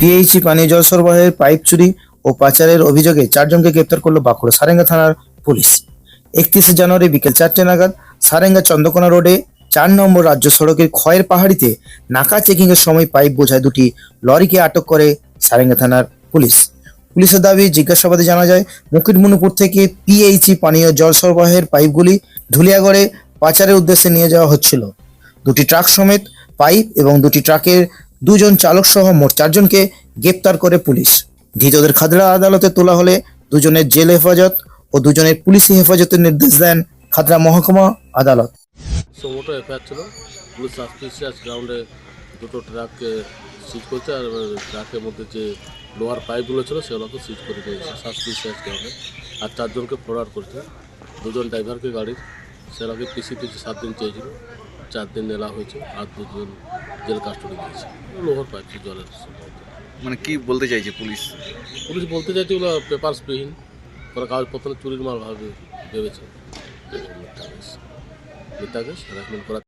PHE পানীয় জল সরবরাহের পাইপ চুরি ও পাচারের অভিযোগে চারজনকে গ্রেপ্তার করল বাঁকুড়া সারেঙ্গা থানার পুলিশ। একত্রিশে জানুয়ারি বিকেল চারটে নাগাদ সারেঙ্গা চন্দ্রকোনা রোডে চার নম্বর রাজ্য সড়কের ক্ষয়ের পাহাড়িতে নাকা চেকিং এর সময় পাইপ বোঝায় দুটি লরিকে আটক করে সারেঙ্গা থানার পুলিশ। পুলিশের দাবি, জিজ্ঞাসাবাদে জানা যায়, মুকুটমণিপুর থেকে পিএইচি পানীয় জল সরবরাহের পাইপগুলি ধুলিয়াগড়ে পাচারের উদ্দেশ্যে নিয়ে যাওয়া হচ্ছিল। দুটি ট্রাক সমেত পাইপ এবং দুটি ট্রাকের দুজন চালক সহ মোট চারজনকে গ্রেপ্তার করে পুলিশ। ধৃতদের খাদড়া আদালতে তোলা হলে দুজনের জেল হেফাজত ও দুজনের পুলিশি হেফাজতের নির্দেশ দেন খাদড়া মহকুমা আদালত। সোমোটো এফআইআর ছিল। পুলিশ সাসপিসিয়াস গ্রাউন্ডে দুটো ট্রাককে সিজ করেছে আর ট্রাকের মধ্যে যে লোহার পাইপগুলো ছিল সেগুলোকে সিজ করে দিয়েছে সাসপিসিয়াস গ্রাউন্ডে আর চারজনকে ফরওয়ার্ড করেছে। দুজন ড্রাইভারকে গাড়ির। সেটাকে পিসি পিসি সাত দিন চেয়েছিল। চার দিন নেওয়া হয়েছে আর দুজন জেল কাস্টডি দিয়েছে। লোহার পাইপ ছিল জলের মানে কি বলতে চাইছে পুলিশ? পুলিশ বলতে চাইছে ওগুলো পেপারসবিহীন ওরা কাগজপত্র চুরির মাল ভাবে ভেবেছে। মিথ্যা কেস মিথ্যা কেস হ্যারাসমেন্ট করা